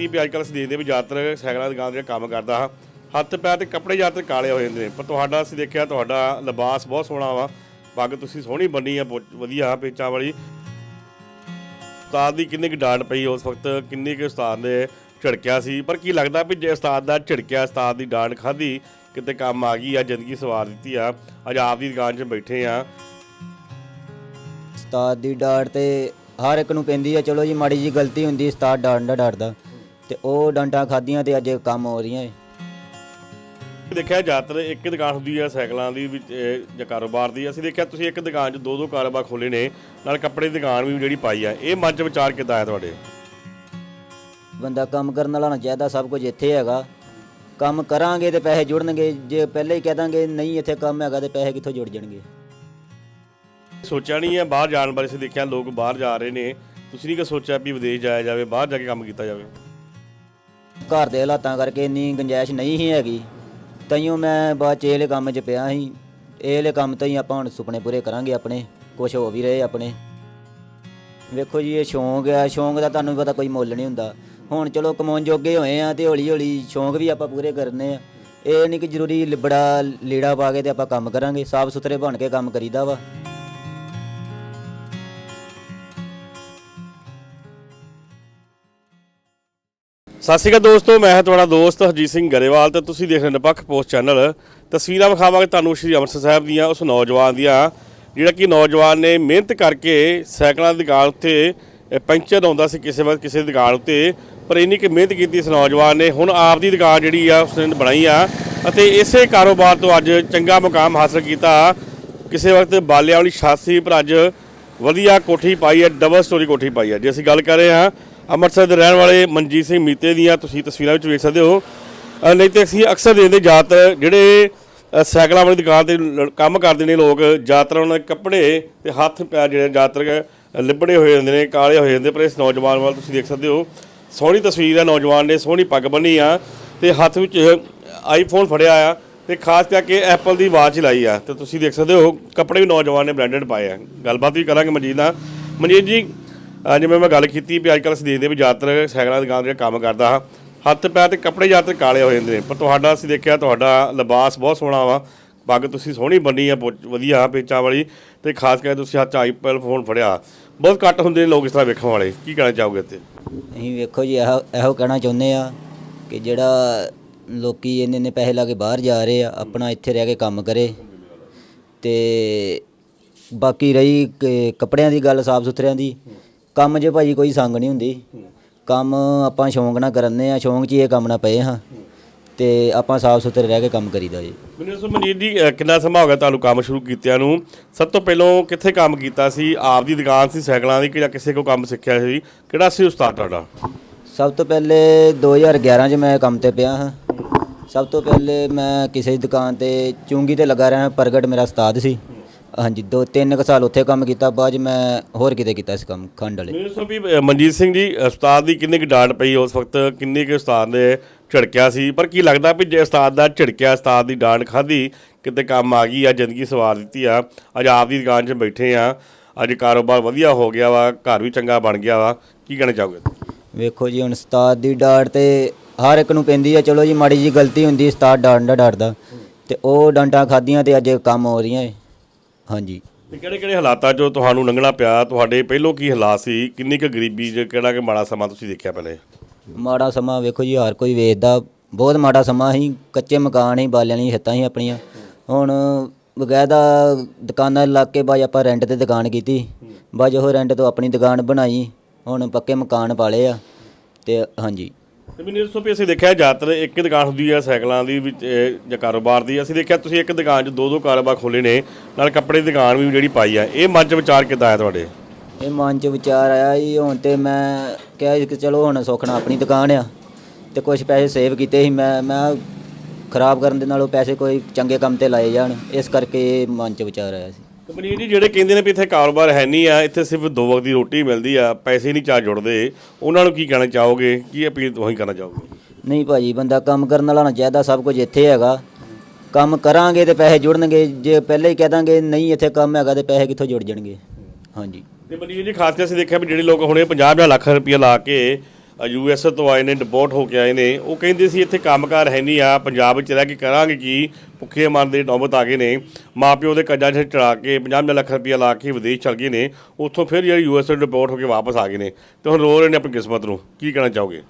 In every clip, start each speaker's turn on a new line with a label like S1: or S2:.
S1: ਕੀਤੀ ਵੀ ਅੱਜ ਕੱਲ੍ਹ ਅਸੀਂ ਦੇਖਦੇ ਵੀ ਜ਼ਿਆਦਾਤਰ ਸਾਈਕਲਾਂ ਦੀ ਦੁਕਾਨ ਜਿਹੜਾ ਕੰਮ ਕਰਦਾ ਹਾਂ ਹੱਥ ਪੈਰ ਤੇ ਕੱਪੜੇ ਜ਼ਿਆਦਾਤਰ ਕਾਲੇ ਹੋ ਜਾਂਦੇ ਨੇ। ਪਰ ਤੁਹਾਡਾ ਅਸੀਂ ਦੇਖਿਆ ਤੁਹਾਡਾ ਲਿਬਾਸ ਬਹੁਤ ਸੋਹਣਾ ਵਾ। ਪੱਗ ਤੁਸੀਂ ਸੋਹਣੀ ਬੰਨੀ ਆ, ਬਹੁਤ ਵਧੀਆ ਪੇਚਾਂ ਵਾਲੀ। ਉਸਤਾਦ ਦੀ ਕਿੰਨੀ ਕੁ ਡਾਂਟ ਪਈ ਉਸ ਵਕਤ, ਕਿੰਨੀ ਕੁ ਉਸਤਾਦ ਨੇ ਝਿੜਕਿਆ ਸੀ। ਪਰ ਕੀ ਲੱਗਦਾ ਵੀ ਜੇ ਉਸਤਾਦ ਦਾ ਝਿੜਕਿਆ, ਉਸਤਾਦ ਦੀ ਡਾਂਟ ਖਾਧੀ, ਕਿਤੇ ਕੰਮ ਆ ਗਈ ਆ, ਜ਼ਿੰਦਗੀ ਸਵਾਰ ਦਿੱਤੀ ਆ। ਅੱਜ ਆਪ ਦੀ ਦੁਕਾਨ 'ਚ ਬੈਠੇ ਆ।
S2: ਉਸਤਾਦ ਦੀ ਡਾਂਟ ਤੇ ਹਰ ਇੱਕ ਨੂੰ ਪੈਂਦੀ ਆ, ਚਲੋ ਜੀ, ਮਾੜੀ ਜੀ ਗਲਤੀ ਹੁੰਦੀ, ਉਸਤਾਦ ਡਾਂਟਦਾ ਡਾਂਟਦਾ ਤੇ ਉਹ ਡਾਂਟਾਂ ਖਾਧੀਆਂ ਤੇ ਅੱਜ ਕੰਮ ਹੋ ਰਹੀਆਂ ਏ।
S1: ਦੇਖਿਆ ਜ਼ਿਆਦਾਤਰ ਇੱਕ ਹੀ ਦੁਕਾਨ ਹੁੰਦੀ ਹੈ ਸਾਈਕਲਾਂ ਦੀ ਇਹ ਜਾਂ ਕਾਰੋਬਾਰ ਦੀ। ਅਸੀਂ ਦੇਖਿਆ ਤੁਸੀਂ ਇੱਕ ਦੁਕਾਨ 'ਚ ਦੋ ਦੋ ਕਾਰੋਬਾਰ ਖੋਲੇ ਨੇ ਨਾਲ ਕੱਪੜੇ ਦੀ ਦੁਕਾਨ ਵੀ ਜਿਹੜੀ ਪਾਈ ਆ। ਇਹ ਮਨ 'ਚ ਵਿਚਾਰ ਕਿੱਦਾਂ ਆਇਆ ਤੁਹਾਡੇ?
S2: ਬੰਦਾ ਕੰਮ ਕਰਨ ਵਾਲਾ ਹੋਣਾ ਚਾਹੀਦਾ ਸਭ ਕੁਝ ਇੱਥੇ ਹੈਗਾ। ਕੰਮ ਕਰਾਂਗੇ ਤੇ ਪੈਸੇ ਜੁੜਨਗੇ ਜੇ ਪਹਿਲੇ ਹੀ ਕਹਿ ਦਾਂਗੇ ਨਹੀਂ ਇੱਥੇ ਕੰਮ ਹੈਗਾ ਤੇ ਪੈਸੇ ਕਿੱਥੋਂ ਜੁੜ ਜਾਣਗੇ।
S1: ਸੋਚਿਆ ਨਹੀਂ ਹੈ ਬਾਹਰ ਜਾਣ ਬਾਰੇ ਅਸੀਂ ਦੇਖਿਆ ਲੋਕ ਬਾਹਰ ਜਾ ਰਹੇ ਨੇ। ਤੁਸੀਂ ਨਹੀਂ ਕਿ ਸੋਚਿਆ ਵੀ ਵਿਦੇਸ਼ ਜਾਇਆ ਜਾਵੇ ਬਾਹਰ ਜਾ ਕੇ ਕੰਮ ਕੀਤਾ ਜਾਵੇ?
S2: ਘਰ ਦੇ ਹਾਲਾਤਾਂ ਕਰਕੇ ਇੰਨੀ ਗੁੰਜਾਇਸ਼ ਨਹੀਂ ਹੀ ਹੈਗੀ। ਤਈਓ ਮੈਂ ਬਾਅਦ ਚ ਇਹਲੇ ਕੰਮ 'ਚ ਪਿਆ ਸੀ। ਇਹ ਕੰਮ ਤਾਂ ਹੀ ਆਪਾਂ ਹੁਣ ਸੁਪਨੇ ਪੂਰੇ ਕਰਾਂਗੇ ਆਪਣੇ। ਕੁਝ ਹੋ ਵੀ ਰਹੇ ਆਪਣੇ। ਵੇਖੋ ਜੀ, ਇਹ ਸ਼ੌਂਕ ਆ। ਸ਼ੌਂਕ ਦਾ ਤੁਹਾਨੂੰ ਪਤਾ ਕੋਈ ਮੁੱਲ ਨਹੀਂ ਹੁੰਦਾ। ਹੁਣ ਚਲੋ ਕਮਾਉਣ ਜੋਗੇ ਹੋਏ ਆ ਤੇ ਹੌਲੀ ਹੌਲੀ ਸ਼ੌਂਕ ਵੀ ਆਪਾਂ ਪੂਰੇ ਕਰਨੇ ਆ। ਇਹ ਨਹੀਂ ਕਿ ਜ਼ਰੂਰੀ ਲਿਬੜਾ ਲੀੜਾ ਪਾ ਕੇ ਤੇ ਆਪਾਂ ਕੰਮ ਕਰਾਂਗੇ। ਸਾਫ਼ ਸੁਥਰੇ ਬਣ ਕੇ ਕੰਮ ਕਰੀਦਾ ਵਾ।
S1: ਸਤਿ ਸ਼੍ਰੀ ਅਕਾਲ ਦੋਸਤੋ, ਮੈਂ ਹਾਂ ਤੁਹਾਡਾ ਦੋਸਤ ਹਰਜੀਤ ਸਿੰਘ ਗਰੇਵਾਲ ਤੇ ਤੁਸੀਂ ਦੇਖ ਰਹੇ ਨਿਰਪੱਖ ਪੋਸਟ ਚੈਨਲ। ਤਸਵੀਰਾਂ ਵਿਖਾਵਾਂਗੇ ਤੁਹਾਨੂੰ ਸ਼੍ਰੀ ਅੰਮ੍ਰਿਤਸਰ ਸਾਹਿਬ ਦੀਆਂ, ਉਸ ਨੌਜਵਾਨ ਦੀਆਂ, ਜਿਹੜਾ ਕਿ ਨੌਜਵਾਨ ਨੇ ਮਿਹਨਤ ਕਰਕੇ ਸਾਈਕਲਾਂ ਦੀ ਦੁਕਾਨ ਉੱਤੇ ਪੈਂਚਰ ਆਉਂਦਾ ਸੀ ਕਿਸੇ ਵਕਤ ਕਿਸੇ ਦੁਕਾਨ ਉੱਤੇ, ਪਰ ਇੰਨੀ ਕਿ ਮਿਹਨਤ ਕੀਤੀ ਇਸ ਨੌਜਵਾਨ ਨੇ। ਹੁਣ ਆਪ ਦੀ ਦੁਕਾਨ ਜਿਹੜੀ ਆ ਉਸ ਉਸਨੇ ਬਣਾਈ ਆ, ਅਤੇ ਇਸੇ ਕਾਰੋਬਾਰ ਤੋਂ ਅੱਜ ਚੰਗਾ ਮੁਕਾਮ ਹਾਸਲ ਕੀਤਾ। ਕਿਸੇ ਵਕਤ ਬਾਲਿਆਂ ਵਾਲੀ ਛੱਤ ਸੀ ਪਰ ਅੱਜ ਵਧੀਆ ਕੋਠੀ ਪਾਈ ਹੈ, ਡਬਲ ਸਟੋਰੀ ਕੋਠੀ ਪਾਈ ਹੈ। ਜੇ ਅਸੀਂ ਗੱਲ ਕਰ ਰਹੇ ਹਾਂ ਅੰਮ੍ਰਿਤਸਰ ਦੇ ਰਹਿਣ ਵਾਲੇ ਮਨਜੀਤ ਸਿੰਘ ਮੀਤੇ ਦੀਆਂ ਤੁਸੀਂ ਤਸਵੀਰਾਂ ਵਿੱਚ ਵੇਖ ਸਕਦੇ ਹੋ। ਨਹੀਂ ਤੇ ਅਸੀਂ ਅਕਸਰ ਦੇਖਦੇ ਜਾਤ ਜਿਹੜੇ ਸਾਈਕਲਾਂ ਵਾਲੀ ਦੁਕਾਨ ਤੇ ਲ- ਕੰਮ ਕਰਦੇ ਨੇ ਲੋਕ ਜ਼ਿਆਦਾਤਰ ਉਹਨਾਂ ਦੇ ਕੱਪੜੇ ਤੇ ਹੱਥ ਪੈਰ ਜਿਹੜੇ ਜ਼ਿਆਦਾਤਰ ਲਿਬੜੇ ਹੋਏ ਹੁੰਦੇ ਨੇ, ਕਾਲੇ ਹੋਏ ਹੁੰਦੇ ਪਰ ਇਸ ਨੌਜਵਾਨ ਵੱਲ ਤੁਸੀਂ ਦੇਖ ਸਕਦੇ ਹੋ। ਸੋਹਣੀ ਤਸਵੀਰ ਹੈ ਨੌਜਵਾਨ ਨੇ ਸੋਹਣੀ ਪੱਗ ਬੰਨੀ ਆ ਤੇ ਹੱਥ ਵਿੱਚ ਆਈਫੋਨ ਫੜਿਆ ਆ ਤੇ ਖਾਸ ਕਰਕੇ ਐਪਲ ਦੀ ਵਾਚ ਲਾਈ ਆ। ਤੇ ਤੁਸੀਂ ਦੇਖ ਸਕਦੇ ਹੋ, ਕੱਪੜੇ ਵੀ ਨੌਜਵਾਨ ਨੇ ਬ੍ਰਾਂਡਡ ਪਾਏ ਆ। ਗੱਲਬਾਤ ਵੀ ਕਰਾਂਗੇ ਮਨਜੀਤ ਨਾਲ। ਮਨਜੀਤ ਜੀ ਜਿਵੇਂ ਮੈਂ ਗੱਲ ਕੀਤੀ ਵੀ ਅੱਜ ਕੱਲ੍ਹ ਅਸੀਂ ਦੇਖਦੇ ਵੀ ਜ਼ਿਆਦਾਤਰ ਸਾਈਕਲਾਂ ਦੀ ਦੁਕਾਨ ਜਿਹੜਾ ਕੰਮ ਕਰਦਾ ਹਾਂ, ਹੱਥ ਪੈਰ ਤੇ ਕੱਪੜੇ ਜ਼ਿਆਦਾਤਰ ਕਾਲੇ ਹੋ ਜਾਂਦੇ ਨੇ, ਪਰ ਤੁਹਾਡਾ ਅਸੀਂ ਦੇਖਿਆ ਤੁਹਾਡਾ ਲਿਬਾਸ ਬਹੁਤ ਸੋਹਣਾ ਵਾ, ਪੱਗ ਤੁਸੀਂ ਸੋਹਣੀ ਬੰਨੀ ਆ ਬਹੁਤ ਵਧੀਆ ਪੇਚਾਂ ਵਾਲੀ, ਤੇ ਖਾਸ ਕਰਕੇ ਤੁਸੀਂ ਹੱਥ 'ਚ ਆਈਪਲ ਫੋਨ ਫੜਿਆ, ਬਹੁਤ ਘੱਟ ਹੁੰਦੇ ਨੇ ਲੋਕ ਇਸ ਤਰ੍ਹਾਂ ਵੇਖਣ ਵਾਲੇ, ਕੀ ਕਹਿਣਾ ਚਾਹੋਗੇ ਇੱਥੇ?
S2: ਅਸੀਂ ਵੇਖੋ ਜੀ, ਇਹੋ ਇਹੋ ਕਹਿਣਾ ਚਾਹੁੰਦੇ ਆ ਕਿ ਜਿਹੜਾ ਲੋਕੀ ਇੰਨੇ ਇੰਨੇ ਪੈਸੇ ਲਾ ਕੇ ਬਾਹਰ ਜਾ ਰਹੇ ਆ, ਆਪਣਾ ਇੱਥੇ ਰਹਿ ਕੇ ਕੰਮ ਕਰੇ, ਤੇ ਬਾਕੀ ਰਹੀ ਕ- ਕੱਪੜਿਆਂ ਦੀ ਗੱਲ ਸਾਫ਼ ਸੁਥਰਿਆਂ ਦੀ ਕੰਮ 'ਚ ਭਾਜੀ ਕੋਈ ਸੰਗ ਨਹੀਂ ਹੁੰਦੀ। ਕੰਮ ਆਪਾਂ ਸ਼ੌਂਕ ਨਾਲ ਕਰਨੇ ਆ ਸ਼ੌਂਕ 'ਚ ਹੀ ਇਹ ਕੰਮ ਨਾਲ ਪਏ ਹਾਂ। ਤੇ ਆਪਾਂ ਸਾਫ਼ ਸੁਥਰੇ ਰਹਿ ਕੇ ਕੰਮ ਕਰੀਦਾ ਜੀ।
S1: ਮੈਨੂੰ ਦੱਸੋ ਮਨਜੀਤ ਜੀ ਕਿੰਨਾ ਸਮਾਂ ਹੋ ਗਿਆ ਤੁਹਾਨੂੰ ਕੰਮ ਸ਼ੁਰੂ ਕੀਤਿਆਂ ਨੂੰ? ਸਭ ਤੋਂ ਪਹਿਲਾਂ ਕਿੱਥੇ ਕੰਮ ਕੀਤਾ ਸੀ? ਆਪ ਦੀ ਦੁਕਾਨ ਸੀ ਸਾਈਕਲਾਂ ਦੀ ਕਿ ਜਾਂ ਕਿਸੇ ਕੋਲ ਕੰਮ ਸਿੱਖਿਆ ਸੀ? ਕਿਹੜਾ ਸੀ ਉਸਤਾਦ ਤੁਹਾਡਾ?
S2: ਸਭ ਤੋਂ ਪਹਿਲੇ 2011 ਚ ਮੈਂ ਕੰਮ ਤੇ ਪਿਆ ਹਾਂ। ਸਭ ਤੋਂ ਪਹਿਲੇ ਮੈਂ ਕਿਸੇ ਦੀ ਦੁਕਾਨ ਤੇ ਚੁੰਗੀ ਤੇ ਲੱਗਾ ਰਿਹਾ ਪ੍ਰਗਟ ਮੇਰਾ ਉਸਤਾਦ ਸੀ। ਹਾਂਜੀ ਦੋ ਤਿੰਨ ਕੁ ਸਾਲ ਉੱਥੇ ਕੰਮ ਕੀਤਾ ਬਾਅਦ 'ਚ ਮੈਂ ਹੋਰ ਕਿਤੇ ਕੀਤਾ ਸੀ ਕੰਮ ਖੰਡ ਵਾਲੇ।
S1: ਮੈਨੂੰ ਦੱਸੋ ਵੀ ਮਨਜੀਤ ਸਿੰਘ ਜੀ ਉਸਤਾਦ ਦੀ ਕਿੰਨੀ ਕੁ ਡਾਂਟ ਪਈ ਉਸ ਵਕਤ ਕਿੰਨੀ ਕੁ ਉਸਤਾਦ ਨੇ ਝਿੜਕਿਆ ਸੀ? ਪਰ ਕੀ ਲੱਗਦਾ ਵੀ ਜੇ ਉਸਤਾਦ ਦਾ ਝਿੜਕਿਆ ਉਸਤਾਦ ਦੀ ਡਾਂਟ ਖਾਧੀ ਕਿਤੇ ਕੰਮ ਆ ਗਈ ਆ ਜ਼ਿੰਦਗੀ ਸਵਾਰ ਦਿੱਤੀ ਆ। ਅੱਜ ਆਪ ਦੀ ਦੁਕਾਨ 'ਚ ਬੈਠੇ ਆ। ਅੱਜ ਕਾਰੋਬਾਰ ਵਧੀਆ ਹੋ ਗਿਆ ਵਾ ਘਰ ਵੀ ਚੰਗਾ ਬਣ ਗਿਆ ਵਾ। ਕੀ ਕਹਿਣਾ ਚਾਹੋਗੇ?
S2: ਵੇਖੋ ਜੀ ਹੁਣ ਉਸਤਾਦ ਦੀ ਡਾਂਟ ਤੇ ਹਰ ਇੱਕ ਨੂੰ ਪੈਂਦੀ ਆ ਚਲੋ ਜੀ ਮਾੜੀ ਜੀ ਗਲਤੀ ਹੁੰਦੀ ਉਸਤਾਦ ਡਾਂਟਦਾ ਡਾਂਟਦਾ ਤੇ ਉਹ ਡਾਂਟਾਂ ਖਾਧੀਆਂ ਤੇ ਅੱਜ ਕੰਮ ਹੋ ਰਹੀਆਂ ਏ। ਹਾਂਜੀ।
S1: ਤੇ ਕਿਹੜੇ ਕਿਹੜੇ ਹਾਲਾਤਾਂ 'ਚੋਂ ਤੁਹਾਨੂੰ ਲੰਘਣਾ ਪਿਆ? ਤੁਹਾਡੇ ਪਹਿਲੋਂ ਕੀ ਹਾਲਾਤ ਸੀ? ਕਿੰਨੀ ਕੁ ਗਰੀਬੀ 'ਚ ਕਿਹੜਾ ਕਿ ਮਾੜਾ ਸਮਾਂ ਤੁਸੀਂ ਦੇਖਿਆ ਪਹਿਲੇ?
S2: ਮਾੜਾ ਸਮਾਂ ਵੇਖੋ ਜੀ ਹਰ ਕੋਈ ਵੇਚਦਾ ਬਹੁਤ ਮਾੜਾ ਸਮਾਂ ਸੀ। ਕੱਚੇ ਮਕਾਨ ਸੀ ਬਾਲਿਆਂ ਵਾਲੀਆਂ ਛੱਤਾਂ ਸੀ ਆਪਣੀਆਂ। ਹੁਣ ਬਕਾਇਦਾ ਦੁਕਾਨਾਂ ਲਾ ਕੇ ਬਾਜ ਆਪਾਂ ਰੈਂਟ ਤੇ ਦੁਕਾਨ ਕੀਤੀ। ਬਾਜ ਉਹ ਰੈਂਟ ਤੋਂ ਆਪਣੀ ਦੁਕਾਨ ਬਣਾਈ। ਹੁਣ ਪੱਕੇ ਮਕਾਨ ਪਾਲੇ ਆ। ਤੇ ਹਾਂਜੀ।
S1: ਤੇ ਮੈਨੂੰ ਦੱਸੋ ਵੀ ਅਸੀਂ ਦੇਖਿਆ ਜ਼ਿਆਦਾਤਰ ਇੱਕ ਹੀ ਦੁਕਾਨ ਹੁੰਦੀ ਹੈ ਸਾਈਕਲਾਂ ਦੀ ਵਿੱਚ, ਇਹ ਜਾਂ ਕਾਰੋਬਾਰ ਦੀ। ਅਸੀਂ ਦੇਖਿਆ ਤੁਸੀਂ ਇੱਕ ਦੁਕਾਨ 'ਚ ਦੋ ਦੋ ਕਾਰੋਬਾਰ ਖੋਲੇ ਨੇ, ਨਾਲ ਕੱਪੜੇ ਦੀ ਦੁਕਾਨ ਵੀ ਜਿਹੜੀ ਪਾਈ ਆ। ਇਹ ਮਨ 'ਚ ਵਿਚਾਰ ਕਿੱਦਾਂ ਆਇਆ ਤੁਹਾਡੇ?
S2: ਇਹ ਮਨ 'ਚ ਵਿਚਾਰ ਆਇਆ ਜੀ, ਹੁਣ ਤੇ ਮੈਂ ਕਿਹਾ ਜੀ ਕਿ ਚਲੋ ਹੁਣ ਸੁਖਣਾ ਆਪਣੀ ਦੁਕਾਨ ਆ, ਤੇ ਕੁਝ ਪੈਸੇ ਸੇਵ ਕੀਤੇ ਸੀ। ਮੈਂ ਮੈਂ ਖਰਾਬ ਕਰਨ ਦੇ ਨਾਲੋਂ ਪੈਸੇ ਕੋਈ ਚੰਗੇ ਕੰਮ ਤੇ ਲਾਏ ਜਾਣ। ਇਸ ਕਰਕੇ ਇਹ ਮਨ 'ਚ ਵਿਚਾਰ ਆਇਆ ਸੀ।
S1: ਤੇ ਮਨੀਰ ਜੀ ਜਿਹੜੇ ਕਹਿੰਦੇ ਨੇ ਵੀ ਇੱਥੇ ਕਾਰੋਬਾਰ ਹੈ ਨਹੀਂ ਆ ਇੱਥੇ ਸਿਰਫ ਦੋ ਵਕਤ ਦੀ ਰੋਟੀ ਮਿਲਦੀ ਆ ਪੈਸੇ ਨਹੀਂ ਚਾਹ ਜੁੜਦੇ ਉਹਨਾਂ ਨੂੰ ਕੀ ਕਹਿਣਾ ਚਾਹੋਗੇ? ਕੀ ਅਪੀਲ ਤੁਸੀਂ ਕਰਨਾ ਚਾਹੋਗੇ?
S2: ਨਹੀਂ ਭਾਜੀ ਬੰਦਾ ਕੰਮ ਕਰਨ ਵਾਲਾ ਹੋਣਾ ਚਾਹੀਦਾ ਸਭ ਕੁਝ ਇੱਥੇ ਹੈਗਾ। ਕੰਮ ਕਰਾਂਗੇ ਤੇ ਪੈਸੇ ਜੁੜਨਗੇ ਜੇ ਪਹਿਲੇ ਹੀ ਕਹਿ ਦਾਂਗੇ ਨਹੀਂ ਇੱਥੇ ਕੰਮ ਹੈਗਾ ਤੇ ਪੈਸੇ ਕਿੱਥੋਂ ਜੁੜ ਜਾਣਗੇ। ਹਾਂਜੀ।
S1: ਤੇ ਮਨੀਰ ਜੀ ਖਾਸ ਕਰਕੇ ਅਸੀਂ ਦੇਖਿਆ ਵੀ ਜਿਹੜੇ ਲੋਕ ਹੁਣੇ 50 ਲੱਖ ਰੁਪਏ ਲਾ ਕੇ ਯੂਐਸ ਤੋਂ ਆਏ ਨੇ, ਡਿਪੋਰਟ ਹੋ ਕੇ ਆਏ ਨੇ। ਉਹ ਕਹਿੰਦੇ ਸੀ, ਇੱਥੇ ਕੰਮਕਾਰ ਹੈ ਨਹੀਂ ਆ, ਪੰਜਾਬ ਵਿੱਚ ਰਹਿ ਕੇ ਕਰਾਂਗੇ ਕੀ? ਭੁੱਖੇ ਮਰਨ ਦੇ ਨੌਬਤ ਆ ਗਏ ਨੇ। ਮਾਪਿਓ ਦੇ ਕਰਜ਼ਾ 'ਚ ਚੜਾ ਕੇ 50 ਲੱਖ ਰੁਪਇਆ ਲਾ ਕੇ ਵਿਦੇਸ਼ ਚਲ ਗਏ ਨੇ। ਉੱਥੋਂ ਫਿਰ ਜਿਹੜੇ ਯੂਐਸ ਤੋਂ ਡਿਪੋਰਟ ਹੋ ਕੇ ਵਾਪਸ ਆ ਗਏ ਨੇ। ਤੇ ਹੁਣ ਰੋ ਰਹੇ ਨੇ ਆਪਣੀ ਕਿਸਮਤ ਨੂੰ। ਕੀ ਕਹਿਣਾ ਚਾਹੋਗੇ?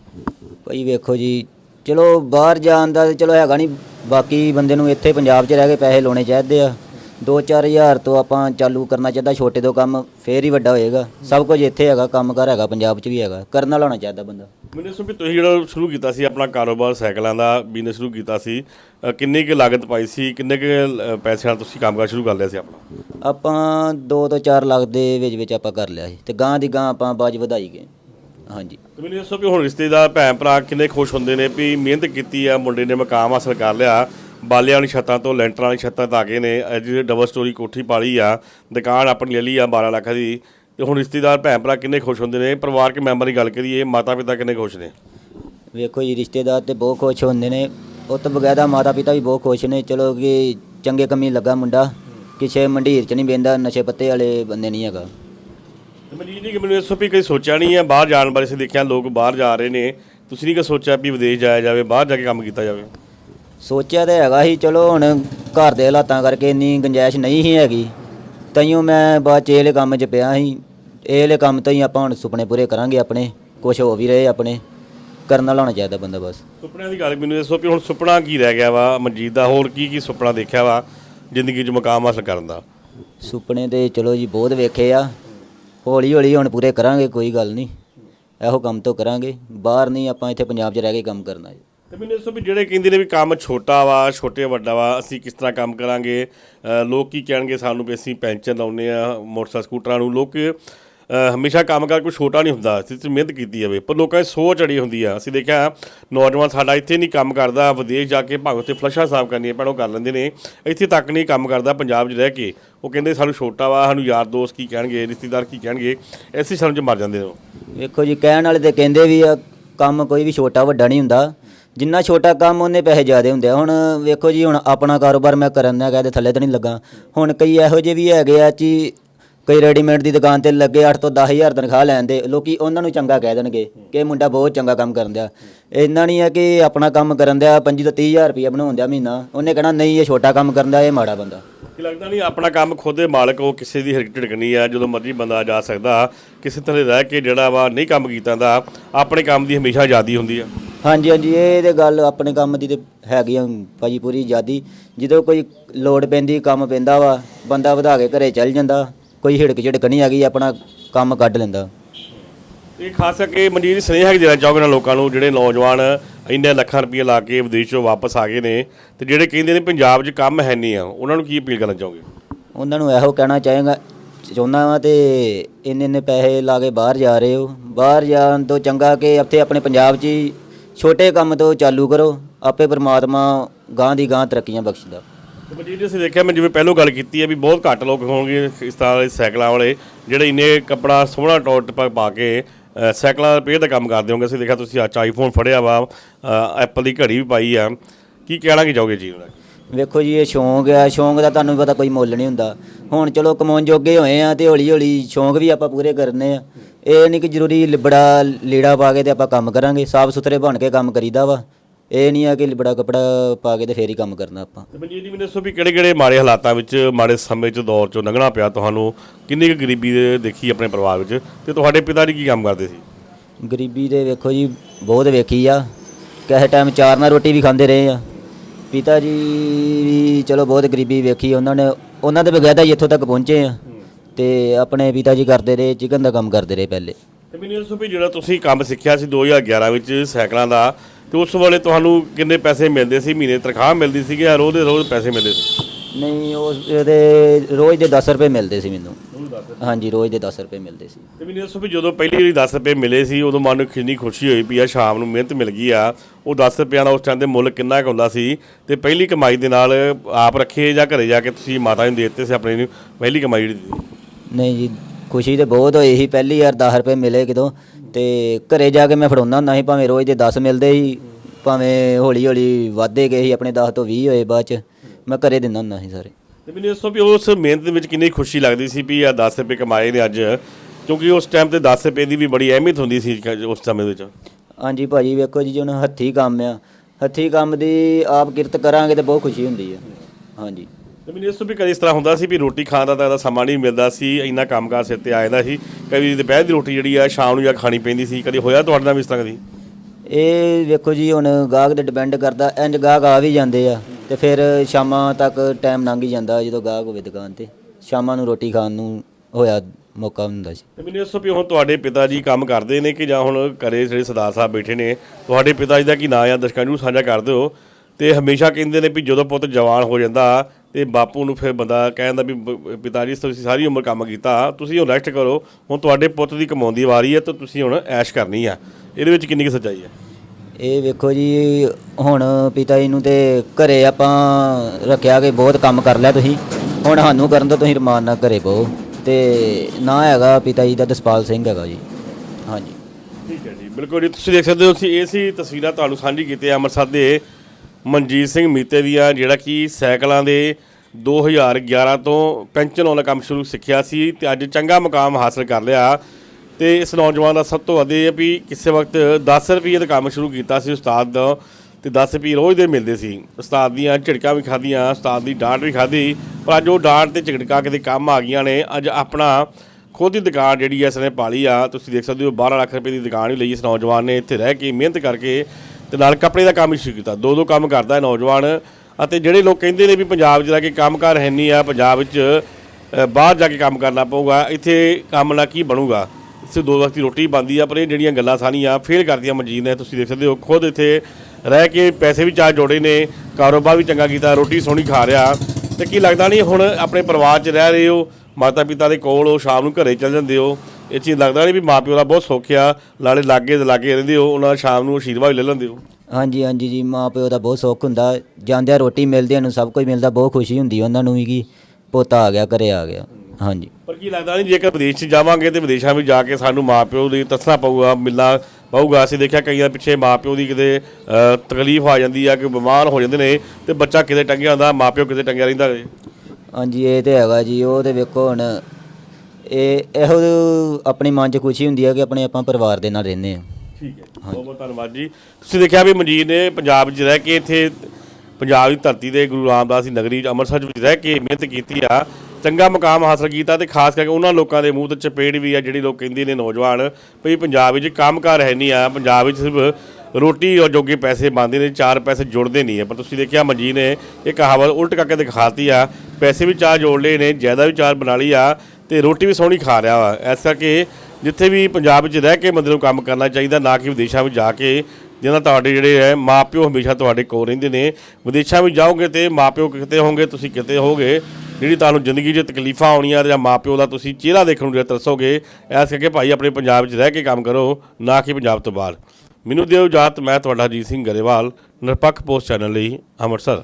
S2: ਭਾਈ ਵੇਖੋ ਜੀ, ਚਲੋ ਬਾਹਰ ਜਾਣ ਦਾ ਤਾਂ ਚਲੋ ਹੈਗਾ ਨਹੀਂ ਬਾਕੀ ਬੰਦੇ ਨੂੰ ਇੱਥੇ ਪੰਜਾਬ 'ਚ ਰਹਿ ਕੇ ਪੈਸੇ ਲਾਉਣੇ ਚਾਹੀਦੇ ਆ। 2-4000 ਤੋਂ ਆਪਾਂ ਚਾਲੂ ਕਰਨਾ ਚਾਹੀਦਾ ਛੋਟੇ ਤੋਂ ਕੰਮ ਫੇਰ ਹੀ ਵੱਡਾ ਹੋਏਗਾ। ਸਭ ਕੁਝ ਇੱਥੇ ਹੈਗਾ ਕੰਮ ਕਾਰ ਹੈਗਾ ਪੰਜਾਬ 'ਚ ਵੀ ਹੈਗਾ ਕਰਨ ਵਾਲਾ ਹੋਣਾ ਚਾਹੀਦਾ ਬੰਦਾ।
S1: ਮੈਨੂੰ ਸੁਣ ਵੀ ਤੁਸੀਂ ਜਿਹੜਾ ਸ਼ੁਰੂ ਕੀਤਾ ਸੀ ਆਪਣਾ ਕਾਰੋਬਾਰ ਸਾਈਕਲਾਂ ਦਾ ਬਿਜ਼ਨਸ ਸ਼ੁਰੂ ਕੀਤਾ ਸੀ ਅ, ਕਿੰਨੀ ਕੁ ਲਾਗਤ ਪਾਈ ਸੀ ਕਿੰਨੇ ਕੁ ਅ, ਪੈਸੇ ਨਾਲ ਤੁਸੀਂ ਕੰਮਕਾਰ ਸ਼ੁਰੂ ਕਰ ਲਿਆ ਸੀ ਆਪਣਾ?
S2: ਆਪਾਂ 2 ਤੋਂ 4 ਲੱਖ ਦੇ ਵਿੱਚ ਵਿੱਚ ਆਪਾਂ ਕਰ ਲਿਆ ਸੀ ਤੇ ਗਾਂ ਦੀ ਗਾਂ ਆਪਾਂ ਬਾਜ ਵਧਾਈ ਗਏ। ਹਾਂਜੀ।
S1: ਤੇ ਮੈਨੂੰ ਦੱਸੋ ਵੀ ਹੁਣ ਰਿਸ਼ਤੇਦਾਰ ਭੈਣ ਭਰਾ ਕਿੰਨੇ ਖੁਸ਼ ਹੁੰਦੇ ਨੇ ਵੀ ਮਿਹਨਤ ਕੀਤੀ ਆ ਮੁੰਡੇ ਨੇ ਮਕਾਮ ਹਾਸਲ ਕਰ ਲਿਆ ਬਾਲਿਆਂ ਵਾਲੀ ਛੱਤਾਂ ਤੋਂ ਲੈਂਟਰਾਂ ਵਾਲੀ ਛੱਤਾਂ ਤੱਕ ਆ ਗਏ ਨੇ। ਅੱਜ ਡਬਲ ਸਟੋਰੀ ਕੋਠੀ ਪਾਲੀ ਆ ਦੁਕਾਨ ਆਪਣੀ ਲੈ ਲਈ ਆ 12 ਲੱਖ ਦੀ। ਤੇ ਹੁਣ ਰਿਸ਼ਤੇਦਾਰ ਭੈਣ ਭਰਾ ਕਿੰਨੇ ਖੁਸ਼ ਹੁੰਦੇ ਨੇ? ਪਰਿਵਾਰਕ ਮੈਂਬਰ ਦੀ ਗੱਲ ਕਰੀਏ ਮਾਤਾ ਪਿਤਾ ਕਿੰਨੇ ਖੁਸ਼ ਨੇ?
S2: ਵੇਖੋ ਜੀ ਰਿਸ਼ਤੇਦਾਰ ਤੇ ਬਹੁਤ ਖੁਸ਼ ਹੁੰਦੇ ਨੇ। ਉਹ ਤੋਂ ਬਗੈਰਾ ਮਾਤਾ ਪਿਤਾ ਵੀ ਬਹੁਤ ਖੁਸ਼ ਨੇ। ਚਲੋ ਕਿ ਚੰਗੇ ਕੰਮੀ ਲੱਗਾ ਮੁੰਡਾ। ਕਿਸੇ ਮੰਡੀਰ ਚ ਨਹੀਂ ਬਹਿੰਦਾ ਨਸ਼ੇ ਪੱਤੇ ਵਾਲੇ ਬੰਦੇ ਨਹੀਂ ਹੈਗਾ।
S1: ਤੇ ਮਨਜੀਤ ਜੀ ਕਿ ਮੈਨੂੰ ਦੱਸੋ ਵੀ ਕਈ ਸੋਚਿਆ ਨਹੀਂ ਹੈ ਬਾਹਰ ਜਾਣ ਬਾਰੇ ਸੀ ਦੇਖਿਆ ਲੋਕ ਬਾਹਰ ਜਾ ਰਹੇ ਨੇ। ਤੁਸੀਂ ਨਹੀਂ ਕਿ ਸੋਚਿਆ ਵੀ ਵਿਦੇਸ਼ ਜਾਇਆ ਜਾਵੇ ਬਾਹਰ ਜਾ ਕੇ ਕੰਮ ਕੀਤਾ ਜਾਵੇ?
S2: ਸੋਚਿਆ ਤਾਂ ਹੈਗਾ ਸੀ ਚਲੋ ਹੁਣ ਘਰ ਦੇ ਹਾਲਾਤਾਂ ਕਰਕੇ ਇੰਨੀ ਗੁੰਜਾਇਸ਼ ਨਹੀਂ ਸੀ ਹੈਗੀ। ਤਈਓ ਮੈਂ ਬਾਅਦ ਚ ਇਹ ਵਾਲੇ ਕੰਮ 'ਚ ਪਿਆ ਸੀ। ਇਹ ਵਾਲੇ ਕੰਮ ਤੋਂ ਹੀ ਆਪਾਂ ਹੁਣ ਸੁਪਨੇ ਪੂਰੇ ਕਰਾਂਗੇ ਆਪਣੇ ਕੁਝ ਹੋ ਵੀ ਰਹੇ ਆਪਣੇ। ਕਰਨ ਵਾਲਾ ਹੋਣਾ ਚਾਹੀਦਾ ਬੰਦਾ ਬਸ।
S1: ਸੁਪਨਿਆਂ ਦੀ ਗੱਲ ਮੈਨੂੰ ਦੱਸੋ ਵੀ ਹੁਣ ਸੁਪਨਾ ਕੀ ਰਹਿ ਗਿਆ ਵਾ ਮਨਜੀਤ ਦਾ ਹੋਰ ਕੀ ਕੀ ਸੁਪਨਾ ਦੇਖਿਆ ਵਾ ਜ਼ਿੰਦਗੀ 'ਚ ਮੁਕਾਮ ਹਾਸਲ ਕਰਨ ਦਾ?
S2: ਸੁਪਨੇ ਤੇ ਚਲੋ ਜੀ ਬਹੁਤ ਵੇਖੇ ਆ। ਹੌਲੀ ਹੌਲੀ ਹੁਣ ਪੂਰੇ ਕਰਾਂਗੇ ਕੋਈ ਗੱਲ ਨਹੀਂ। ਇਹੋ ਕੰਮ ਤੋਂ ਕਰਾਂਗੇ। ਬਾਹਰ ਨਹੀਂ ਆਪਾਂ ਇੱਥੇ ਪੰਜਾਬ 'ਚ ਰਹਿ ਕੇ ਕੰਮ ਕਰਨਾ ਜੀ।
S1: ਤੇ ਮੈਨੂੰ ਦੱਸੋ ਵੀ ਜਿਹੜੇ ਕਹਿੰਦੇ ਨੇ ਵੀ ਕੰਮ ਛੋਟਾ ਵਾ, ਛੋਟੇ ਵੱਡਾ ਵਾ, ਅਸੀਂ ਕਿਸ ਤਰ੍ਹਾਂ ਕੰਮ ਕਰਾਂਗੇ? ਲੋਕ ਕੀ ਕਹਿਣਗੇ ਸਾਨੂੰ ਵੀ ਅਸੀਂ ਪੈਂਚਰ ਲਾਉਨੇ ਆ ਮੋਟਰਸਾਈਕਲ, ਸਕੂਟਰਾਂ ਨੂੰ। ਲੋਕ ਹਮੇਸ਼ਾ ਕੰਮ ਕਰ ਕੋਈ ਛੋਟਾ ਨਹੀਂ ਹੁੰਦਾ, ਅਸੀਂ ਤੇ ਮਿਹਨਤ ਕੀਤੀ ਜਾਵੇ। ਪਰ ਲੋਕਾਂ ਦੀ ਸੋਚ ਅੜੀ ਹੁੰਦੀ ਆ, ਅਸੀਂ ਦੇਖਿਆ ਨੌਜਵਾਨ ਸਾਡਾ ਇੱਥੇ ਨਹੀਂ ਕੰਮ ਕਰਦਾ, ਵਿਦੇਸ਼ ਜਾ ਕੇ ਭਾਵੇਂ ਉੱਥੇ ਫਲਸ਼ਾਂ ਸਾਫ਼ ਕਰਨੀਆਂ ਪੈਣੋਂ ਕਰ ਲੈਂਦੇ ਨੇ। ਇੱਥੇ ਤੱਕ ਨਹੀਂ ਕੰਮ ਕਰਦਾ ਪੰਜਾਬ 'ਚ ਰਹਿ ਕੇ। ਉਹ ਕਹਿੰਦੇ ਸਾਨੂੰ ਛੋਟਾ ਵਾ, ਸਾਨੂੰ ਯਾਰ ਦੋਸਤ ਕੀ ਕਹਿਣਗੇ, ਰਿਸ਼ਤੇਦਾਰ ਕੀ ਕਹਿਣਗੇ, ਐਸੀ ਸ਼ਰਮ 'ਚ ਮਰ ਜਾਂਦੇ ਨੇ
S2: ਵੇਖੋ ਜੀ, ਕਹਿਣ ਵਾਲੇ ਤੇ ਕਹਿੰਦੇ ਵੀ ਆ, ਕੰਮ ਕੋਈ ਵੀ ਛੋਟਾ ਵੱਡਾ ਨਹੀਂ ਹੁੰਦਾ। ਜਿੰਨਾ ਛੋਟਾ ਕੰਮ ਉਹਨੇ ਪੈਸੇ ਜ਼ਿਆਦੇ ਹੁੰਦੇ ਆ। ਹੁਣ ਵੇਖੋ ਜੀ, ਹੁਣ ਆਪਣਾ ਕਾਰੋਬਾਰ ਮੈਂ ਕਰਨ ਦਾ ਕਹਿੰਦੇ ਥੱਲੇ ਤਾਂ ਨਹੀਂ ਲੱਗਾ। ਹੁਣ ਕਈ ਇਹੋ ਜਿਹੇ ਵੀ ਹੈਗੇ ਆ ਜੀ ਕਈ ਰੈਡੀਮੇਡ ਦੀ ਦੁਕਾਨ ਤੇ ਲੱਗੇ 8 ਤੋਂ 10000 ਤਨਖਾਹ ਲੈਂਦੇ ਲੋਕੀ ਉਹਨਾਂ ਨੂੰ ਚੰਗਾ ਕਹਿ ਦੇਣਗੇ ਕਿ ਇਹ ਮੁੰਡਾ ਬਹੁਤ ਚੰਗਾ ਕੰਮ ਕਰਨ ਦਿਆ। ਇੰਨਾ ਨਹੀਂ ਹੈ ਕਿ ਆਪਣਾ ਕੰਮ ਕਰਨ ਦਿਆ 25 ਤੋਂ 30000 ਰੁਪਏ ਬਣਾਉਣ ਦਿਆ ਮਹੀਨਾ। ਉਹਨੇ ਕਹਿਣਾ, ਨਹੀਂ, ਇਹ ਛੋਟਾ ਕੰਮ ਕਰਨ ਦਾ ਇਹ ਮਾੜਾ ਬੰਦਾ।
S1: ਕੀ ਲੱਗਦਾ ਨਹੀਂ, ਆਪਣਾ ਕੰਮ ਖੁਦ ਦੇ ਮਾਲਕ, ਉਹ ਕਿਸੇ ਦੀ ਹਿਰਕ ਢਿੜਕਣੀ ਆ, ਜਦੋਂ ਮਰਜ਼ੀ ਬੰਦਾ ਜਾ ਸਕਦਾ, ਕਿਸੇ ਤਰ੍ਹਾਂ ਰਹਿ ਕੇ ਜਿਹੜਾ ਵਾ ਨਹੀਂ ਕੰਮ ਕੀਤਾ ਦਾ ਆਪਣੇ ਕੰਮ ਦੀ ਹਮੇਸ਼ਾ ਆਜ਼ਾਦੀ ਹੁੰਦੀ ਆ।
S2: ਹਾਂਜੀ ਹਾਂਜੀ ਇਹ ਤੇ ਗੱਲ ਆਪਣੇ ਕੰਮ ਦੀ ਤੇ ਹੈਗੀ ਆ ਭਾਜੀ ਪੂਰੀ ਆਜ਼ਾਦੀ ਜਦੋਂ ਕੋਈ ਲੋੜ ਪੈਂਦੀ ਕੰਮ ਪੈਂਦਾ ਵਾ ਬੰਦਾ ਵਧਾ ਕੇ ਘਰੇ ਚੱਲ ਜਾਂਦਾ ਕੋਈ ਹਿੜਕ ਝਿੜਕ ਨਹੀਂ ਹੈਗੀ ਆਪਣਾ ਕੰਮ ਕੱਢ ਲੈਂਦਾ।
S1: ਇਹ ਖਾਸ ਕਰਕੇ ਮਨਜੀਤ ਸੁਨੇਹਾ ਕੀ ਦੇਣਾ ਚਾਹੋਗੇ ਨਾ ਲੋਕਾਂ ਨੂੰ ਜਿਹੜੇ ਨੌਜਵਾਨ ਇੰਨੇ ਲੱਖਾਂ ਰੁਪਏ ਲਾ ਕੇ ਵਿਦੇਸ਼ ਚੋਂ ਵਾਪਸ ਆ ਗਏ ਨੇ ਤੇ ਜਿਹੜੇ ਕਹਿੰਦੇ ਨੇ ਪੰਜਾਬ 'ਚ ਕੰਮ ਹੈ ਨਹੀਂ ਆ ਉਹਨਾਂ ਨੂੰ ਕੀ ਅਪੀਲ ਕਰਨਾ ਚਾਹੋਗੇ?
S2: ਉਹਨਾਂ ਨੂੰ ਇਹੋ ਕਹਿਣਾ ਚਾਹਾਂਗਾ ਚਾਹੁੰਦਾ ਵਾਂ ਤੇ ਇੰਨੇ ਇੰਨੇ ਪੈਸੇ ਲਾ ਕੇ ਬਾਹਰ ਜਾ ਰਹੇ ਹੋ। ਬਾਹਰ ਜਾਣ ਤੋਂ ਚੰਗਾ ਕਿ ਇੱਥੇ ਆਪਣੇ ਪੰਜਾਬ 'ਚ ਹੀ ਛੋਟੇ ਕੰਮ ਤੋਂ ਚਾਲੂ ਕਰੋ ਆਪੇ ਪ੍ਰਮਾਤਮਾ ਗਾਂ ਦੀ ਗਾਂ ਤਰੱਕੀਆਂ ਬਖਸ਼ਦਾ।
S1: ਮਨਜੀਤ ਜੀ ਅਸੀਂ ਦੇਖਿਆ ਮੈਂ ਜਿਵੇਂ ਪਹਿਲੋਂ ਗੱਲ ਕੀਤੀ ਹੈ ਵੀ ਬਹੁਤ ਘੱਟ ਲੋਕ ਹੋਣਗੇ ਇਸ ਤਰ੍ਹਾਂ ਦੇ ਸਾਈਕਲਾਂ ਵਾਲੇ ਜਿਹੜੇ ਇੰਨੇ ਕੱਪੜਾ ਸੋਹਣਾ ਟੌਟ ਪਾ ਕੇ ਸਾਈਕਲਾਂ ਰਿਪੇਅਰ ਦਾ ਕੰਮ ਕਰਦੇ ਹੋਗੇ ਅਸੀਂ ਦੇਖਿਆ ਤੁਸੀਂ ਅੱਜ ਆਈਫੋਨ ਫੜਿਆ ਵਾ ਐਪਲ ਦੀ ਘੜੀ ਵੀ ਪਾਈ ਆ। ਕੀ ਕਹਿਣਾ ਕੀ ਚਾਹੋਗੇ ਜੀ ਉਹਦਾ
S2: ਵੇਖੋ ਜੀ ਇਹ ਸ਼ੌਂਕ ਆ ਸ਼ੌਂਕ ਦਾ ਤੁਹਾਨੂੰ ਪਤਾ ਕੋਈ ਮੁੱਲ ਨਹੀਂ ਹੁੰਦਾ। ਹੁਣ ਚਲੋ ਕਮਾਉਣ ਜੋਗੇ ਹੋਏ ਆ ਤੇ ਹੌਲੀ ਹੌਲੀ ਸ਼ੌਂਕ ਵੀ ਆਪਾਂ ਪੂਰੇ ਕਰਨੇ ਆ। ਇਹ ਨਹੀਂ ਕਿ ਜ਼ਰੂਰੀ ਲਿਬੜਾ ਲੀੜਾ ਪਾ ਕੇ ਤੇ ਆਪਾਂ ਕੰਮ ਕਰਾਂਗੇ ਸਾਫ਼ ਸੁਥਰੇ ਬਣ ਕੇ ਕੰਮ ਕਰੀਦਾ ਵਾ। ਇਹ ਨਹੀਂ ਆ ਕਿ ਲਿਬੜਾ ਕਪੜਾ ਪਾ ਕੇ ਤੇ ਫੇਰ ਹੀ ਕੰਮ ਕਰਨਾ ਆਪਾਂ।
S1: ਤੇ ਮਨਜੀਤ ਜੀ ਮੈਨੂੰ ਦੱਸੋ ਵੀ ਕਿਹੜੇ ਕਿਹੜੇ ਮਾੜੇ ਹਾਲਾਤਾਂ ਵਿੱਚ ਮਾੜੇ ਸਮੇਂ 'ਚ ਦੌਰ 'ਚੋਂ ਲੰਘਣਾ ਪਿਆ ਤੁਹਾਨੂੰ? ਕਿੰਨੀ ਕੁ ਗਰੀਬੀ ਦੇ ਦੇਖੀ ਆਪਣੇ ਪਰਿਵਾਰ ਵਿੱਚ? ਤੇ ਤੁਹਾਡੇ ਪਿਤਾ ਜੀ ਕੀ ਕੰਮ ਕਰਦੇ ਸੀ?
S2: ਗਰੀਬੀ ਦੇ ਵੇਖੋ ਜੀ ਬਹੁਤ ਵੇਖੀ ਆ। ਕਿਸੇ ਟਾਈਮ ਚਾਰ ਨਾਲ ਰੋਟੀ ਵੀ ਖਾਂਦੇ ਰਹੇ ਆ। ਪਿਤਾ ਜੀ ਵੀ ਚਲੋ ਬਹੁਤ ਗਰੀਬੀ ਵੇਖੀ ਉਹਨਾਂ ਨੇ ਉਹਨਾਂ ਦੇ ਬਗੈਰ ਹੀ ਇੱਥੋਂ ਤੱਕ ਪਹੁੰਚੇ ਆ। ਤੇ ਆਪਣੇ ਪਿਤਾ ਜੀ ਕਰਦੇ ਰਹੇ ਚਿਕਨ ਦਾ ਕੰਮ ਕਰਦੇ ਰਹੇ ਪਹਿਲੇ।
S1: ਤੇ ਮੈਨੂੰ ਦੱਸੋ ਵੀ ਜਿਹੜਾ ਤੁਸੀਂ ਕੰਮ ਸਿੱਖਿਆ ਸੀ 2011 ਵਿੱਚ ਸਾਈਕਲਾਂ ਦਾ ਤੇ ਉਸ ਵੇਲੇ ਤੁਹਾਨੂੰ ਕਿੰਨੇ ਪੈਸੇ ਮਿਲਦੇ ਸੀ? ਮਹੀਨੇ ਤਨਖਾਹ ਮਿਲਦੀ ਸੀ ਜਾਂ ਰੋਜ਼ ਦੇ ਰੋਜ਼ ਪੈਸੇ ਮਿਲਦੇ ਸੀ?
S2: ਨਹੀਂ ਉਸ ਇਹਦੇ ਰੋਜ਼ ਦੇ 10 ਰੁਪਏ ਮਿਲਦੇ ਸੀ ਮੈਨੂੰ। ਹਾਂਜੀ ਰੋਜ਼ ਦੇ 10 ਰੁਪਏ ਮਿਲਦੇ ਸੀ।
S1: ਤੇ ਮੈਨੂੰ ਦੱਸੋ ਵੀ ਜਦੋਂ ਪਹਿਲੀ ਵਾਰੀ 10 ਰੁਪਏ ਮਿਲੇ ਸੀ ਉਦੋਂ ਮਨ ਨੂੰ ਕਿੰਨੀ ਖੁਸ਼ੀ ਹੋਈ ਵੀ ਆ ਸ਼ਾਮ ਨੂੰ ਮਿਹਨਤ ਮਿਲ ਗਈ ਆ। ਉਹ 10 ਰੁਪਿਆਂ ਦਾ ਉਸ ਟਾਈਮ ਦੇ ਮੁੱਲ ਕਿੰਨਾ ਕੁ ਹੁੰਦਾ ਸੀ? ਤੇ ਪਹਿਲੀ ਕਮਾਈ ਦੇ ਨਾਲ ਆਪ ਰੱਖੇ ਜਾਂ ਘਰੇ ਜਾ ਕੇ ਤੁਸੀਂ ਮਾਤਾ ਨੂੰ ਦੇ ਦਿੱਤੇ ਸੀ ਆਪਣੇ ਨੂੰ ਪਹਿਲੀ ਕਮਾਈ ਜਿਹੜੀ?
S2: ਨਹੀਂ ਜੀ ਖੁਸ਼ੀ ਤੇ ਬਹੁਤ ਹੋਈ ਸੀ ਪਹਿਲੀ ਯਾਰ 10 ਰੁਪਏ ਮਿਲੇ ਕਿਦੋਂ ਤੇ ਘਰੇ ਜਾ ਕੇ ਮੈਂ ਫੜਾਉਂਦਾ ਹੁੰਦਾ ਸੀ ਭਾਵੇਂ ਰੋਜ਼ ਦੇ 10 ਮਿਲਦੇ ਸੀ ਭਾਵੇਂ ਹੌਲੀ ਹੌਲੀ ਵਾਧੇ ਗਏ ਸੀ ਆਪਣੇ 10 ਤੋਂ 20 ਹੋਏ ਬਾਅਦ ਚ ਮੈਂ ਘਰੇ ਦਿੰਦਾ ਹੁੰਦਾ ਸੀ ਸਾਰੇ।
S1: ਤੇ ਮੈਨੂੰ ਦੱਸੋ ਵੀ ਉਸ ਮਿਹਨਤ ਦੇ ਵਿੱਚ ਕਿੰਨੀ ਖੁਸ਼ੀ ਲੱਗਦੀ ਸੀ ਵੀ ਆ 10 ਰੁਪਏ ਕਮਾਏ ਨੇ ਅੱਜ ਕਿਉਂਕਿ ਉਸ ਟਾਈਮ ਤੇ 10 ਰੁਪਏ ਦੀ ਵੀ ਬੜੀ ਅਹਿਮੀਅਤ ਹੁੰਦੀ ਸੀ ਉਸ ਸਮੇਂ ਵਿੱਚ।
S2: ਹਾਂਜੀ ਭਾਜੀ ਵੇਖੋ ਜੀ ਹੁਣ ਹੱਥੀ ਕੰਮ ਆ ਹੱਥੀ ਕੰਮ ਦੀ ਆਪ ਕਿਰਤ ਕਰਾਂਗੇ ਤੇ ਬਹੁਤ ਖੁਸ਼ੀ ਹੁੰਦੀ ਆ। ਹਾਂਜੀ।
S1: ਤੇ ਮੈਨੂੰ ਇਸ ਤੋਂ ਵੀ ਕਦੇ ਇਸ ਤਰ੍ਹਾਂ ਹੁੰਦਾ ਸੀ ਵੀ ਰੋਟੀ ਖਾਣ ਦਾ ਤਾਂ ਇਹਦਾ ਸਮਾਂ ਨਹੀਂ ਮਿਲਦਾ ਸੀ ਇੰਨਾ ਕੰਮਕਾਰ ਸਿਰ ਤੇ ਆ ਜਾਂਦਾ ਸੀ। ਕਦੀ ਦੁਪਹਿਰ ਦੀ ਰੋਟੀ ਜਿਹੜੀ ਆ ਸ਼ਾਮ ਨੂੰ ਜਾ ਖਾਣੀ ਪੈਂਦੀ ਸੀ। ਕਦੀ ਹੋਇਆ ਤੁਹਾਡੇ ਨਾਲ ਵੀ ਇਸ ਤਰ੍ਹਾਂ ਕਦੀ?
S2: ਇਹ ਵੇਖੋ ਜੀ ਹੁਣ ਗਾਹਕ ਤੇ ਡਿਪੈਂਡ ਕਰਦਾ ਇੰਜ ਗਾਹਕ ਆ ਵੀ ਜਾਂਦੇ ਆ ਤੇ ਫਿਰ ਸ਼ਾਮਾਂ ਤੱਕ ਟਾਈਮ ਲੰਘ ਹੀ ਜਾਂਦਾ ਜਦੋਂ ਗਾਹਕ ਹੋਵੇ ਦੁਕਾਨ ਤੇ। ਸ਼ਾਮਾਂ ਨੂੰ ਰੋਟੀ ਖਾਣ ਨੂੰ ਹੋਇਆ ਮੌਕਾ ਹੁੰਦਾ ਸੀ।
S1: ਤੇ ਮੈਨੂੰ ਇਸ ਤੋਂ ਵੀ ਹੁਣ ਤੁਹਾਡੇ ਪਿਤਾ ਜੀ ਕੰਮ ਕਰਦੇ ਨੇ ਕਿ ਜਾਂ ਹੁਣ ਘਰੇ ਜਿਹੜੇ ਸਰਦਾਰ ਸਾਹਿਬ ਬੈਠੇ ਨੇ ਤੁਹਾਡੇ ਪਿਤਾ ਜੀ ਦਾ ਕੀ ਨਾਂ ਆ ਦਰਸ਼ਕਾਂ ਨੂੰ ਸਾਂਝਾ ਕਰ ਦਿਓ। ਤੇ ਹਮੇਸ਼ਾ ਕਹਿੰਦੇ ਨੇ ਵੀ ਜਦੋਂ ਪੁੱਤ ਜਵਾਨ ਹੋ ਜਾਂਦਾ ਤੇ ਬਾਪੂ ਨੂੰ ਫਿਰ ਬੰਦਾ ਕਹਿੰਦਾ ਵੀ ਬ- ਪਿਤਾ ਜੀ ਤੁਸੀਂ ਸਾਰੀ ਉਮਰ ਕੰਮ ਕੀਤਾ ਤੁਸੀਂ ਹੁਣ ਰੈਸਟ ਕਰੋ। ਹੁਣ ਤੁਹਾਡੇ ਪੁੱਤ ਦੀ ਕਮਾਉਣ ਦੀ ਵਾਰੀ ਹੈ ਤਾਂ ਤੁਸੀਂ ਹੁਣ ਐਸ਼ ਕਰਨੀ ਆ। ਇਹਦੇ ਵਿੱਚ ਕਿੰਨੀ ਕੁ ਸੱਚਾਈ ਹੈ?
S2: ਇਹ ਵੇਖੋ ਜੀ ਹੁਣ ਪਿਤਾ ਜੀ ਨੂੰ ਤੇ ਘਰੇ ਆਪਾਂ ਰੱਖਿਆ ਕਿ ਬਹੁਤ ਕੰਮ ਕਰ ਲਿਆ ਤੁਸੀਂ। ਹੁਣ ਸਾਨੂੰ ਕਰਨ ਤੋਂ ਤੁਸੀਂ ਰਮਾਨ ਨਾਲ ਘਰੇ ਬਹੁ। ਤੇ ਨਾਂ ਹੈਗਾ ਪਿਤਾ ਜੀ ਦਾ ਦਸਪਾਲ ਸਿੰਘ ਹੈਗਾ ਜੀ। ਹਾਂਜੀ।
S1: ਠੀਕ ਹੈ ਜੀ ਬਿਲਕੁਲ ਜੀ। ਤੁਸੀਂ ਦੇਖ ਸਕਦੇ ਹੋ ਅਸੀਂ ਇਹ ਸੀ ਤਸਵੀਰਾਂ ਤੁਹਾਨੂੰ ਸਾਂਝੀ ਕੀਤੀਆਂ ਅੰਮ੍ਰਿਤਸਰ ਦੇ ਮਨਜੀਤ ਸਿੰਘ ਮੀਤੇ ਦੀਆਂ ਜਿਹੜਾ ਕਿ ਸਾਈਕਲਾਂ ਦੇ 2011 ਤੋਂ ਪੈਂਚਨ ਵਾਲਾ ਕੰਮ ਸ਼ੁਰੂ ਸਿੱਖਿਆ ਸੀ ਤੇ ਅੱਜ ਚੰਗਾ ਮੁਕਾਮ ਹਾਸਲ ਕਰ ਲਿਆ। ਤੇ ਇਸ ਨੌਜਵਾਨ ਦਾ ਸਭ ਤੋਂ ਵੱਧ ਇਹ ਹੈ ਵੀ ਕਿਸੇ ਵਕਤ 10 ਰੁਪਏ ਦਾ ਕੰਮ ਸ਼ੁਰੂ ਕੀਤਾ ਸੀ ਉਸਤਾਦ ਦਾ ਤੇ 10 ਰੁਪਏ ਰੋਜ਼ ਦੇ ਮਿਲਦੇ ਸੀ। ਉਸਤਾਦ ਦੀਆਂ ਝਿੜਕਾਂ ਵੀ ਖਾਧੀਆਂ, ਉਸਤਾਦ ਦੀ ਡਾਂਟ ਵੀ ਖਾਧੀ, ਪਰ ਅੱਜ ਉਹ ਡਾਂਟ ਤੇ ਝਿੜਕਾਂ ਕਿਤੇ ਕੰਮ ਆ ਗਈਆਂ ਨੇ। ਅੱਜ ਆਪਣਾ ਖੁਦ ਦੀ ਦੁਕਾਨ ਜਿਹੜੀ ਐ ਇਸਨੇ ਪਾਲੀ ਆ। ਤੁਸੀਂ ਦੇਖ ਸਕਦੇ ਹੋ 12 ਲੱਖ ਰੁਪਏ ਦੀ ਦੁਕਾਨ ਹੀ ਲਈ ਇਸ ਨੌਜਵਾਨ ਨੇ। ਇੱਥੇ ਰਹਿ ਕੇ ਮਿਹਨਤ ਕਰਕੇ ਤੇ ਨਾਲ ਕੱਪੜੇ ਦਾ ਕੰਮ ਹੀ ਸ਼ੁਰੂ ਕੀਤਾ। ਦੋ ਦੋ ਕੰਮ ਕਰਦਾ ਹੈ ਨੌਜਵਾਨ ਅਤੇ ਜਿਹੜੇ ਲੋਕ ਕਹਿੰਦੇ ਨੇ ਵੀ ਪੰਜਾਬ 'ਚ ਜਾ ਕੇ ਕੰਮਕਾਰ ਹੈ ਨਹੀਂ ਆ, ਪੰਜਾਬ ਵਿੱਚ ਬਾਹਰ ਜਾ ਕੇ ਕੰਮ ਕਰਨਾ ਪਊਗਾ, ਇੱਥੇ ਕੰਮ ਨਾਲ ਕੀ ਬਣੂਗਾ? ਇਸੇ ਦੋ ਵਕਤ ਦੀ ਰੋਟੀ ਬਣਦੀ ਆ, ਪਰ ਇਹ ਜਿਹੜੀਆਂ ਗੱਲਾਂ ਸਾਰੀਆਂ ਫੇਲ ਕਰਦੀਆਂ ਮਨਜੀਤ ਨੇ, ਤੁਸੀਂ ਦੇਖ ਸਕਦੇ ਹੋ, ਖੁਦ ਇੱਥੇ ਰਹਿ ਕੇ ਪੈਸੇ ਵੀ ਚਾਰ ਜੋੜੇ ਨੇ, ਕਾਰੋਬਾਰ ਵੀ ਚੰਗਾ ਕੀਤਾ, ਰੋਟੀ ਸੋਹਣੀ ਖਾ ਰਿਹਾ। ਤੇ ਕੀ ਲੱਗਦਾ ਨਹੀਂ ਹੁਣ ਆਪਣੇ ਪਰਿਵਾਰ 'ਚ ਰਹਿ ਰਹੇ ਹੋ ਮਾਤਾ ਪਿਤਾ ਦੇ ਕੋਲ ਹੋ, ਸ਼ਾਮ ਨੂੰ ਘਰੇ ਚੱਲ ਜਾਂਦੇ ਹੋ ਇਹ ਚੀਜ਼ ਲੱਗਦਾ ਨਹੀਂ ਵੀ ਮਾਪਿਓ ਦਾ ਬਹੁਤ ਸੁੱਖ ਆ ਨਾਲੇ ਲਾਗੇ ਦੇ ਲਾਗੇ ਰਹਿੰਦੇ ਹੋ ਉਹਨਾਂ ਦਾ ਸ਼ਾਮ ਨੂੰ ਆਸ਼ੀਰਵਾਦ ਵੀ ਲੈ ਲੈਂਦੇ ਹੋ।
S2: ਹਾਂਜੀ ਹਾਂਜੀ ਜੀ ਮਾਂ ਪਿਓ ਦਾ ਬਹੁਤ ਸੁੱਖ ਹੁੰਦਾ ਜਾਂਦਿਆਂ ਰੋਟੀ ਮਿਲਦੀ ਨੂੰ ਸਭ ਕੁਝ ਮਿਲਦਾ ਬਹੁਤ ਖੁਸ਼ੀ ਹੁੰਦੀ ਉਹਨਾਂ ਨੂੰ ਵੀ ਕਿ ਪੋਤਾ ਆ ਗਿਆ ਘਰੇ ਆ ਗਿਆ। ਹਾਂਜੀ।
S1: ਪਰ ਕੀ ਲੱਗਦਾ ਨਹੀਂ ਜੇਕਰ ਵਿਦੇਸ਼ 'ਚ ਜਾਵਾਂਗੇ ਤੇ ਵਿਦੇਸ਼ਾਂ ਵਿੱਚ ਜਾ ਕੇ ਸਾਨੂੰ ਮਾਪਿਓ ਦੀ ਦੱਸਣਾ ਪਊਗਾ ਮਿਲਣਾ ਪਊਗਾ ਅਸੀਂ ਦੇਖਿਆ ਕਈਆਂ ਪਿੱਛੇ ਮਾਪਿਓ ਦੀ ਕਿਤੇ ਅ, ਤਕਲੀਫ ਆ ਜਾਂਦੀ ਆ ਕਿ ਬਿਮਾਰ ਹੋ ਜਾਂਦੇ ਨੇ ਤੇ ਬੱਚਾ ਕਿਤੇ ਟੰਗਿਆ ਹੁੰਦਾ ਮਾਪਿਓ ਕਿਤੇ ਟੰਗਿਆ ਰਹਿੰਦਾ ਹੈ
S2: ਹਾਂਜੀ ਇਹ ਤੇ ਹੈਗਾ ਜੀ ਉਹ ਤੇ ਵੇਖੋ ਹੁਣ ਇਹ ਇਹੋ ਆਪਣੇ ਮਨ 'ਚ ਖੁਸ਼ੀ ਹੁੰਦੀ ਹੈ ਕਿ ਆਪਣੇ ਆਪਾਂ ਪਰਿਵਾਰ ਦੇ ਨਾਲ ਰਹਿੰਦੇ ਹਾਂ
S1: ਠੀਕ ਹੈ ਬਹੁਤ ਬਹੁਤ ਧੰਨਵਾਦ ਜੀ। ਤੁਸੀਂ ਦੇਖਿਆ ਵੀ ਮਨਜੀਤ ਨੇ ਪੰਜਾਬ 'ਚ ਰਹਿ ਕੇ ਇੱਥੇ ਪੰਜਾਬ ਦੀ ਧਰਤੀ ਦੇ ਗੁਰੂ ਰਾਮਦਾਸ ਦੀ ਨਗਰੀ ਅੰਮ੍ਰਿਤਸਰ ਵਿੱਚ ਰਹਿ ਕੇ ਮਿਹਨਤ ਕੀਤੀ ਆ। ਚੰਗਾ ਮੁਕਾਮ ਹਾਸਲ ਕੀਤਾ ਤੇ ਖਾਸ ਕਰਕੇ ਉਹਨਾਂ ਲੋਕਾਂ ਦੇ ਮੂੰਹ ਤੇ ਚਪੇੜ ਵੀ ਆ, ਜਿਹੜੇ ਲੋਕ ਕਹਿੰਦੇ ਨੇ ਨੌਜਵਾਨ, ਵੀ ਪੰਜਾਬ ਵਿੱਚ ਕੰਮਕਾਰ ਹੈ ਨਹੀਂ ਆ। ਪੰਜਾਬ ਵਿੱਚ ਸਿਰਫ ਰੋਟੀ ਔਰ ਜੋਗੇ ਪੈਸੇ ਬਣਦੇ ਨੇ, ਚਾਰ ਪੈਸੇ ਜੁੜਦੇ ਨਹੀਂ ਆ। ਪਰ ਤੁਸੀਂ ਦੇਖਿਆ ਮਨਜੀਤ ਨੇ ਇਹ ਕਹਾਵਤ ਉਲਟ ਕਰਕੇ ਦਿਖਾਤੀ ਆ, ਪੈਸੇ ਵੀ ਚਾਰ ਜੋੜ ਲਏ ਨੇ, ਜ਼ਿਆਦਾ ਵੀ ਚਾਰ ਬਣਾ ਲਈ ਆ। ਤੇ ਰੋਟੀ ਵੀ ਸੋਹਣੀ ਖਾ ਰਿਹਾ ਵਾ। ਇਸ ਕਰਕੇ ਜਿੱਥੇ ਵੀ ਪੰਜਾਬ ਵਿੱਚ ਰਹਿ ਕੇ ਬੰਦੇ ਨੂੰ ਕੰਮ ਕਰਨਾ ਚਾਹੀਦਾ, ਨਾ ਕਿ ਵਿਦੇਸ਼ਾਂ ਵਿੱਚ ਜਾ ਕੇ ਜਿਹਨਾਂ ਤੁਹਾਡੇ ਜਿਹੜੇ ਹੈ, ਮਾਪਿਓ ਹਮੇਸ਼ਾ ਤੁਹਾਡੇ ਕੋਲ ਰਹਿੰਦੇ ਨੇ। ਵਿਦੇਸ਼ਾਂ ਵਿੱਚ ਜਾਓਗੇ ਤੇ ਮਾਪਿਓ ਕਿਤੇ ਹੋਣਗੇ, ਤੁਸੀਂ ਕਿਤੇ ਹੋਗੇ ਜਿਹੜੀ ਤੁਹਾਨੂੰ ਜ਼ਿੰਦਗੀ 'ਚ ਤਕਲੀਫਾਂ ਆਉਣੀਆਂ ਜਾਂ ਮਾਪਿਓ ਦਾ ਤੁਸੀਂ ਚਿਹਰਾ ਦੇਖਣ ਨੂੰ ਜੇ ਤਰਸੋਗੇ ਐਸ ਕਰਕੇ ਭਾਈ ਆਪਣੇ ਪੰਜਾਬ 'ਚ ਰਹਿ ਕੇ ਕੰਮ ਕਰੋ, ਨਾ ਕਿ ਪੰਜਾਬ ਤੋਂ ਬਾਹਰ। ਮੈਨੂੰ ਦਿਓ ਜਾਤ ਮੈਂ ਤੁਹਾਡਾ ਅਜੀਤ ਸਿੰਘ ਗਰੇਵਾਲ, ਨਿਰਪੱਖ ਪੋਸਟ ਚੈਨਲ ਲਈ ਅੰਮ੍ਰਿਤਸਰ।